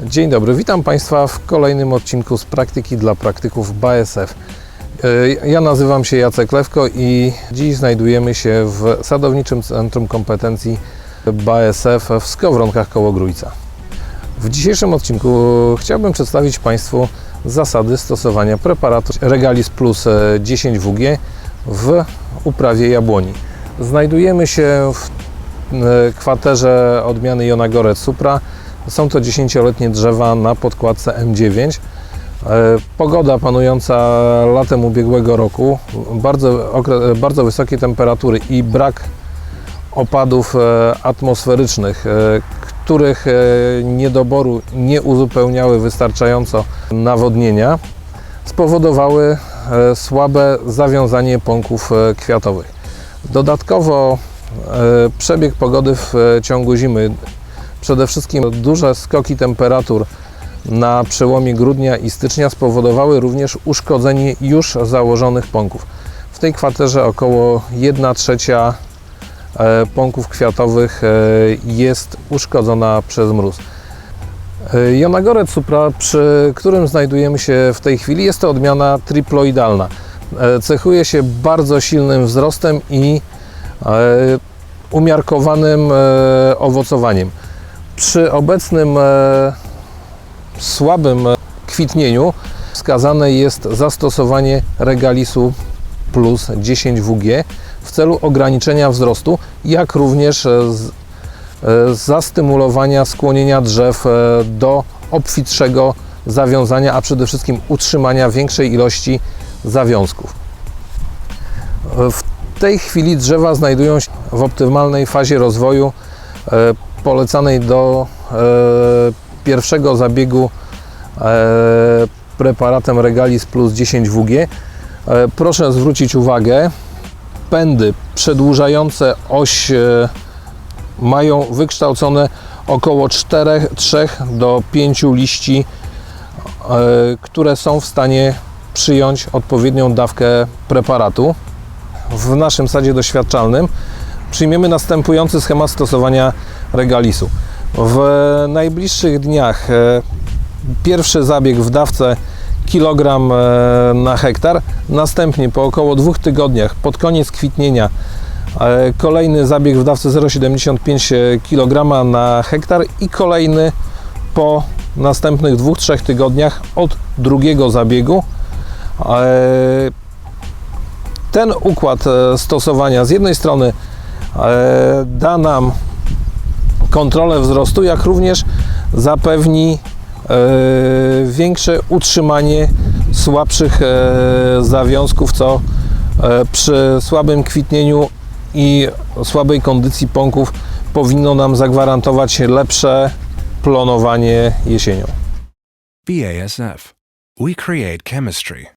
Dzień dobry, witam Państwa w kolejnym odcinku z praktyki dla praktyków BASF. E, Ja nazywam się Jacek Lewko i dziś znajdujemy się w Sadowniczym Centrum Kompetencji BASF w Skowronkach koło Grójca. W dzisiejszym odcinku chciałbym przedstawić Państwu zasady stosowania preparatu Regalis Plus e, 10WG w uprawie jabłoni. Znajdujemy się w e, kwaterze odmiany Jonagoret Supra. Są to 10-letnie drzewa na podkładce M9. E, Pogoda panująca latem ubiegłego roku, bardzo, okre- bardzo wysokie temperatury i brak opadów e, atmosferycznych, e, których e, niedoboru nie uzupełniały wystarczająco nawodnienia, spowodowały e, słabe zawiązanie pąków e, kwiatowych. Dodatkowo e, przebieg pogody w e, ciągu zimy, przede wszystkim duże skoki temperatur na przełomie grudnia i stycznia spowodowały również uszkodzenie już założonych pąków. W tej kwaterze około 1 trzecia e, pąków kwiatowych e, jest uszkodzona przez mróz. E, Jonagoret supra, przy którym znajdujemy się w tej chwili, jest to odmiana triploidalna. Cechuje się bardzo silnym wzrostem i umiarkowanym owocowaniem. Przy obecnym e, słabym e, kwitnieniu wskazane jest zastosowanie regalisu plus 10WG w celu ograniczenia wzrostu, jak również e, zastymulowania skłonienia drzew do obfitszego zawiązania, a przede wszystkim utrzymania większej ilości zawiązków. W tej chwili drzewa znajdują się w optymalnej fazie rozwoju polecanej do e, pierwszego zabiegu e, preparatem Regalis Plus 10WG. E, Proszę zwrócić uwagę, pędy przedłużające oś e, mają wykształcone około 4, 3 do 5 liści, e, które są w stanie przyjąć odpowiednią dawkę preparatu. W naszym sadzie doświadczalnym przyjmiemy następujący schemat stosowania regalisu. W najbliższych dniach e, pierwszy zabieg w dawce kilogram e, na hektar, następnie po około dwóch tygodniach pod koniec kwitnienia e, kolejny zabieg w dawce 0,75 kg na hektar i kolejny po następnych dwóch, trzech tygodniach od drugiego zabiegu. Ten układ stosowania z jednej strony da nam kontrolę wzrostu, jak również zapewni e, większe utrzymanie słabszych e, zawiązków, co e, przy słabym kwitnieniu i słabej kondycji pąków powinno nam zagwarantować lepsze plonowanie jesienią. BASF. We create chemistry.